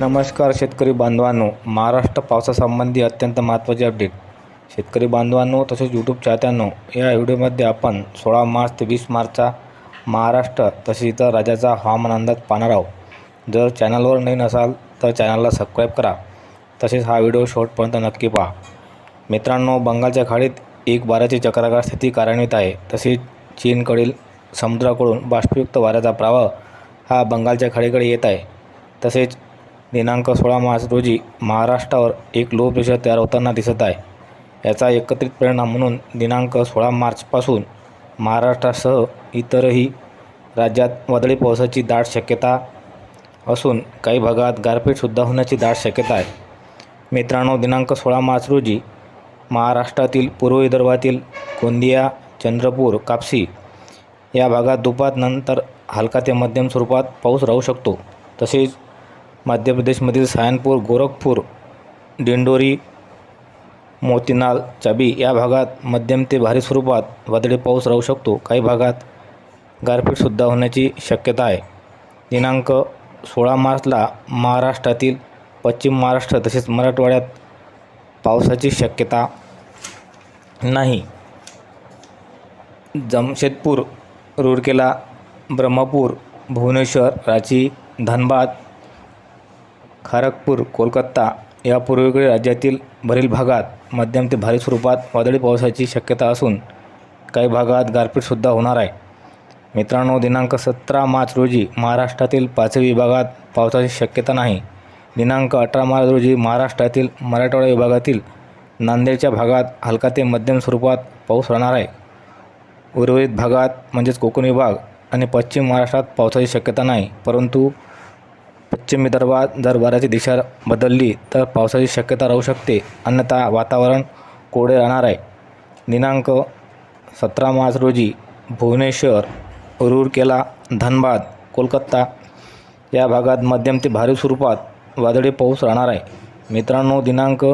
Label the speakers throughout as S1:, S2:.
S1: नमस्कार शेतकरी बांधवांनो. महाराष्ट्र पावसासंबंधी अत्यंत महत्त्वाचे अपडेट शेतकरी बांधवांनो तसेच यूट्यूब चाहत्यांनो या व्हिडिओमध्ये आपण सोळा मार्च ते वीस मार्चचा महाराष्ट्र तसेच इतर राज्याचा हवामान अंदाज पाहणार आहोत. जर चॅनलवर नवीन असाल तर चॅनलला सबस्क्राईब करा. तसेच हा व्हिडिओ शेवटपर्यंत नक्की पहा. मित्रांनो बंगालच्या खाडीत एक वाऱ्याची चक्राकार स्थिती कार्यान्वित आहे. तसेच चीनकडील समुद्राकडून बाष्पयुक्त वाऱ्याचा प्रवाह हा बंगालच्या खाडीकडे येत आहे. तसेच दिनांक सोळा मार्च रोजी महाराष्ट्रावर एक लो प्रेशर तयार होताना दिसत आहे. याचा एकत्रित परिणाम म्हणून दिनांक सोळा मार्चपासून महाराष्ट्रासह इतरही राज्यात वादळी पावसाची दाट शक्यता असून काही भागात गारपीटसुद्धा होण्याची दाट शक्यता आहे. मित्रांनो दिनांक सोळा मार्च रोजी महाराष्ट्रातील पूर्व विदर्भातील गोंदिया चंद्रपूर कापसी या भागात दुपारनंतर हलका ते मध्यम स्वरूपात पाऊस राहू शकतो. तसेच मध्य प्रदेशमधील सायनपूर गोरखपूर दिंडोरी मोतीनाल चाबी या भागात मध्यम ते भारी स्वरूपात वादळी पाऊस राहू शकतो. काही भागात गारपीटसुद्धा होण्याची शक्यता आहे. दिनांक सोळा मार्चला महाराष्ट्रातील पश्चिम महाराष्ट्र तसेच मराठवाड्यात पावसाची शक्यता नाही. जमशेदपूर रूरकेला ब्रह्मपूर भुवनेश्वर रांची धनबाद खरगपूर कोलकाता या पूर्वेकडील राज्यातील भरील भागात मध्यम ते भारी स्वरूपात वादळी पावसाची शक्यता असून काही भागात गारपीटसुद्धा होणार आहे. मित्रांनो दिनांक सतरा मार्च रोजी महाराष्ट्रातील पाचवी विभागात पावसाची शक्यता नाही. दिनांक अठरा मार्च रोजी महाराष्ट्रातील मराठवाडा विभागातील नांदेडच्या भागात हलका ते मध्यम स्वरूपात पाऊस राहणार आहे. उर्वरित भागात म्हणजेच कोकण विभाग आणि पश्चिम महाराष्ट्रात पावसाची शक्यता नाही परंतु पश्चिम विदर्भात जर वाऱ्याची दिशा बदलली तर पावसाची शक्यता राहू शकते. अन्यथा वातावरण कोरडे राहणार आहे. दिनांक सतरा मार्च रोजी भुवनेश्वर रूरकेला धनबाद कोलकाता या भागात मध्यम ते भारी स्वरूपात वादळी पाऊस राहणार आहे. मित्रांनो दिनांक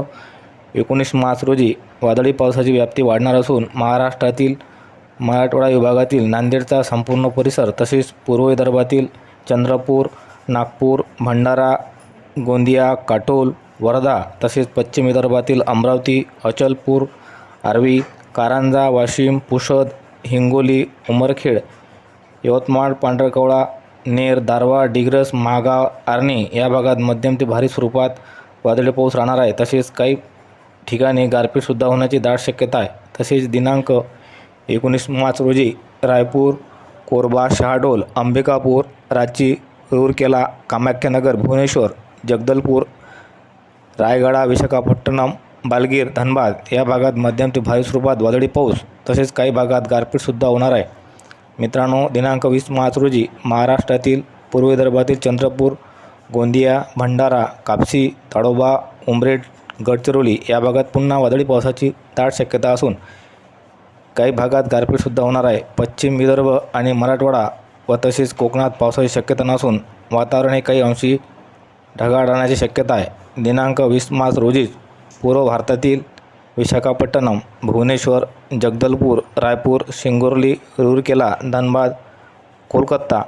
S1: एकोणीस मार्च रोजी वादळी पावसाची व्याप्ती वाढणार असून महाराष्ट्रातील मराठवाडा विभागातील नांदेडचा संपूर्ण परिसर तसेच पूर्व विदर्भातील चंद्रपूर नागपूर भंडारा गोंदिया काटोल वर्धा तसेच पश्चिम विदर्भातील अमरावती अचलपूर आर्वी कारंजा वाशिम पुषद हिंगोली उमरखेड यवतमाळ पांढरकवळा नेर दारवा डिग्रस महागाव आर्णी या भागात मध्यम ते भारी स्वरूपात वादळी पाऊस राहणार आहे. तसेच काही ठिकाणी गारपीटसुद्धा होण्याची दाट शक्यता आहे. तसेच दिनांक एकोणीस मार्च रोजी रायपूर कोरबा शहाडोल अंबिकापूर रांची रूरकेला कामाख्यानगर भुवनेश्वर जगदलपूर रायगडा विशाखापट्टणम बालगीर धनबाद या भागात मध्यम ते भारी स्वरूपात वादळी पाऊस तसेच काही भागात गारपीटसुद्धा होणार आहे. मित्रांनो दिनांक वीस मार्च रोजी महाराष्ट्रातील पूर्व विदर्भातील चंद्रपूर गोंदिया भंडारा कापसी ताडोबा उमरेड गडचिरोली या भागात पुन्हा वादळी पावसाची दाट शक्यता असून काही भागात गारपीटसुद्धा होणार आहे. पश्चिम विदर्भ आणि मराठवाडा व तसेच कोकणात पावसाची शक्यता नसून वातावरण हे काही अंशी ढगाळ राहण्याची शक्यता आहे. दिनांक वीस मार्च रोजीच पूर्व भारतातील विशाखापट्टणम भुवनेश्वर जगदलपूर रायपूर सिंगोरली रूरकेला धनबाद कोलकाता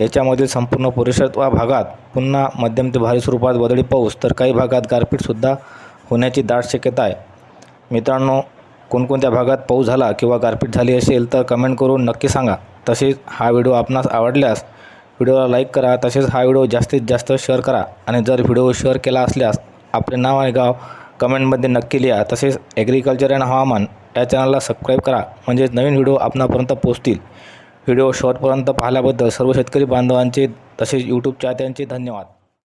S1: याच्यामधील संपूर्ण परिसर व भागात पुन्हा मध्यम ते भारी स्वरूपात वदळी पाऊस तर काही भागात गारपीटसुद्धा होण्याची दाट शक्यता आहे. मित्रांनो कोणकोणत्या भागात पाऊस झाला किंवा गारपीट झाली असेल तर कमेंट करून नक्की सांगा. तसेच हा व्हिडिओ आपणास आवडल्यास व्हिडिओला लाईक करा तसेच हा व्हिडिओ जास्तीत जास्त शेअर करा आणि जर व्हिडिओ शेअर केला असल्यास आपले नाव आणि गाव कमेंटमध्ये नक्की लिहा. तसेच ॲग्रिकल्चर अँड हवामान या चॅनलला सबस्क्राईब करा म्हणजेच नवीन व्हिडिओ आपणापर्यंत पोहोचतील. व्हिडिओ शॉर्टपर्यंत पाहिल्याबद्दल सर्व शेतकरी बांधवांचे तसेच यूट्यूब चाहत्यांचे धन्यवाद.